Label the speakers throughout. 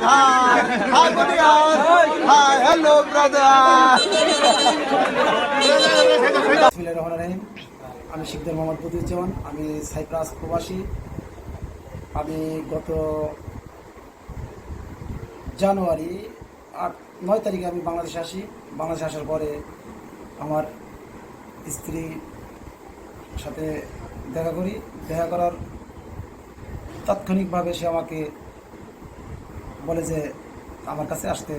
Speaker 1: Hi, hi. Hi, hello, brother. আমি শিকদার মোহাম্মদ বদিউজ্জামান আমি cypress প্রবাসী আমি গত জানুয়ারি আট নয় তারিখে আমি বাংলাদেশে আসি বাংলাদেশে আসার পরে আমার স্ত্রী সাথে দেখা করি দেখা করার তাৎক্ষণিকভাবে সে আমাকে বলে যে, আমার কাছে আসতে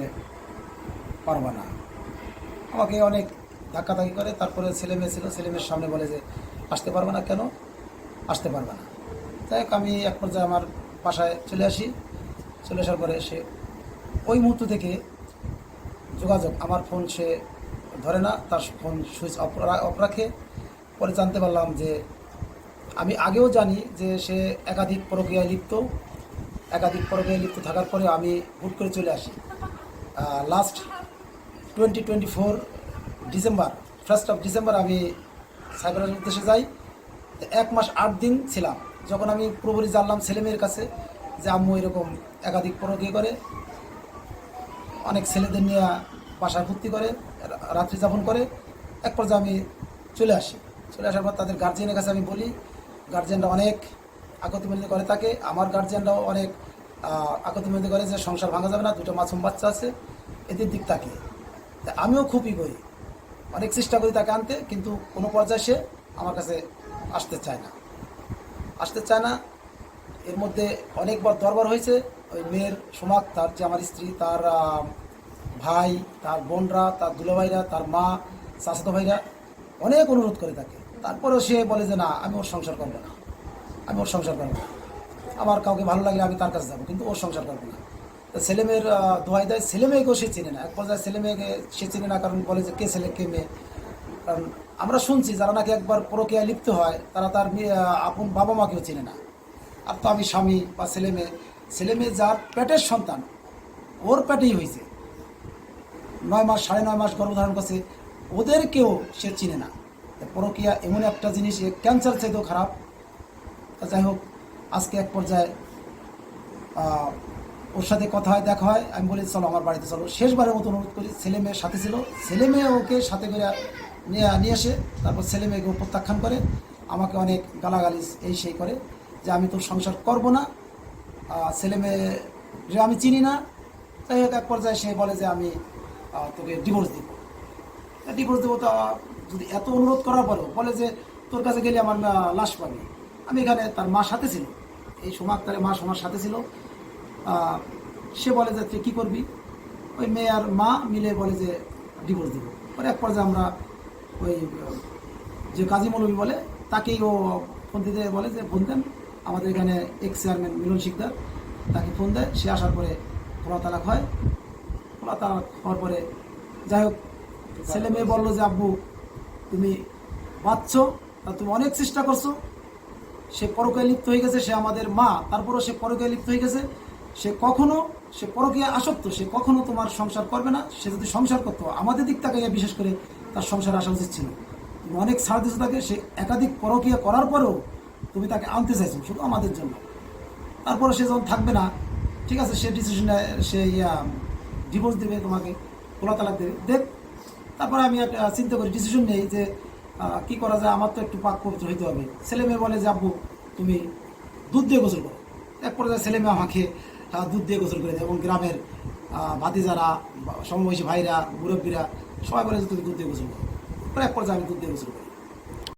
Speaker 1: পারবা না। আমাকে অনেক ধাক্কাধাক্কি করে। তারপরে ছেলে মেয়ে ছিল, ছেলে মেয়ের সামনে বলে যে, আসতে পারবে না কেন? আসতে পারবে না। যাই হোক, আমি এক পর্যায়ে আমার বাসায় চলে আসি। চলে আসার পরে সে ওই মুহূর্ত থেকে যোগাযোগ, আমার ফোন সে ধরে না, তার ফোন সুইচ অফ অফ রাখে। পরে জানতে পারলাম যে আমি আগেও জানি যে সে একাধিক প্রক্রিয়ায় লিপ্ত। একাধিক প্রক্রিয়ায় লিপ্ত থাকার পরে আমি হুট করে চলে আসি। Last twenty twenty four December first of December আমি সাইবারের উদ্দেশ্যে যাই। এক মাস আট দিন ছিলাম। যখন আমি পুরোপুরি জানলাম ছেলেমেয়ের কাছে যে আম্মু এরকম একাধিক প্রক্রিয়া করে, অনেক ছেলেদের নিয়ে বাসায় ভর্তি করে রাত্রি যাপন করে, এক পর্যায়ে আমি চলে আসি। চলে আসার পর তাদের গার্জিয়ানের কাছে আমি বলি গার্জিয়ানরা অনেক আকতিমিনতি করে থাকে। আমার গার্জেনরাও অনেক আকতিমিনতি করে যে সংসার ভাঙা যাবে না, দুটো মাসুম বাচ্চা আছে, এদের দিক তাকিয়ে। তা আমিও খুবই করি। অনেক চেষ্টা করি তাকে আনতে, কিন্তু কোনো পর্যায়ে সে আমার কাছে আসতে চায় না। আসতে চায় না, এর মধ্যে অনেকবার দরবার হয়েছে। ওই মেয়ের সোমাক তার যে আমার স্ত্রী, তার ভাই, তার বোনরা, তার দুলাভাইরা, তার মা, চাচাতো ভাইরা, অনেক অনুরোধ করে থাকে। তারপরেও সে বলে যে না আমি ওর সংসার করব না। আমি ওর সংসার করব না। আমার কাউকে ভালো লাগলে আমি তার কাছে যাব কিন্তু ওর সংসার করব না। তো ছেলে মেয়ের আহ, দোহাই দেয় ছেলে মেয়েকেও সে চিনে না। এক পর্যায়ে ছেলে মেয়েকে সে চিনে না কারণ বলে যে কে ছেলে কে মেয়ে? কারণ আমরা শুনছি যারা নাকি একবার প্রক্রিয়ায় লিপ্ত হয় তারা তার আপন বাবা মাকেও চিনে না। আর তো আমি স্বামী বা ছেলে মেয়ে ছেলে মেয়ে যার পেটের সন্তান ওর পেটেই হয়েছে নয় মাস সাড়ে নয় মাস গর্ভধারণ করছে ওদেরকেও সে চিনে না। পরকীয়া এমন একটা জিনিস ক্যান্সার চাইতেও খারাপ। যাই হোক, আজকে এক পর্যায়ে ওর সাথে কথা হয়, দেখা হয়। আমি বলি, চলো আমার বাড়িতে চলো। শেষবারের মতো অনুরোধ করি, ছেলে মেয়ের সাথে ছিল। ছেলে মেয়ে ওকে সাথে করে নিয়ে নিয়ে আসে। তারপর ছেলে মেয়েকে প্রত্যাখ্যান করে। আমাকে অনেক গালাগালি এই সেই করে যে আমি তোর সংসার করব না। ছেলে মেয়ে আমি চিনি না। তাই হোক, এক পর্যায়ে সে বলে যে আমি তোকে ডিভোর্স দিব। ডিভোর্স দেবো তা যদি এত অনুরোধ করার পরেও বলে যে, তোর কাছে গেলে আমার লাশ পাবি। আমি এখানে তার মা সাথে ছিল। এই সোমাক তার মা সোমার সাথে ছিল। সে বলে যে, তুই কী করবি? ওই মেয়ে আর মা মিলে বলে যে, ডিভোর্স দিব। পরে এক পর্যায়ে আমরা ওই যে কাজী মৌলবী বলে, তাকেই ও ফোন দিতে বলে যে, ফোন দেন। আমাদের এখানে এক্স চেয়ারম্যান মিলন শিকদার তাকে ফোন দেয়। সে আসার পরে খোলা তালাক হয় খোলা তালাক হওয়ার পরে যাই হোক, ছেলে মেয়ে বলল যে, আব্বু তুমি বাঁচছ তা তুমি অনেক চেষ্টা করছ, সে পরকীয়া লিপ্ত হয়ে গেছে, সে আমাদের মা, তারপরও সে পরকীয়া লিপ্ত হয়ে গেছে। সে কখনো, সে পরকীয়া আসক্ত, সে কখনো তোমার সংসার করবে না, সে যদি সংসার করতো, আমাদের দিক থেকে বিশেষ করে তার সংসার আসা উচিত ছিল। তুমি অনেক ছাড় দিচ্ছ তাকে, সে একাধিক পরকীয়া করার পরেও তুমি তাকে আনতে চাইছো, শুধু আমাদের জন্য। তারপরে সে যখন থাকবে না, ঠিক আছে, সে ডিসিশন সে ইয়া ডিভোর্স দেবে তোমাকে খোলা তালাক দেবে। দেখ তারপরে আমি একটা চিন্তা করি ডিসিশন নেই যে কি করা যায়, আমার তো একটু পাক পবিত্র হইতে হবে। ছেলে মেয়ে বলে যে, আব্বু, তুমি দুধ দিয়ে গোসল করো। এক পর্যায়ে ছেলে মেয়ে আমাকে দুধ দিয়ে গোসল করে দেয় এবং গ্রামের ভাতিজারা সমবয়সী ভাইরা, মুরব্বীরা সবাই বলে দুধ দিয়ে গোসল করো। এক পর্যায়ে আমি দুধ দিয়ে গোসল করি।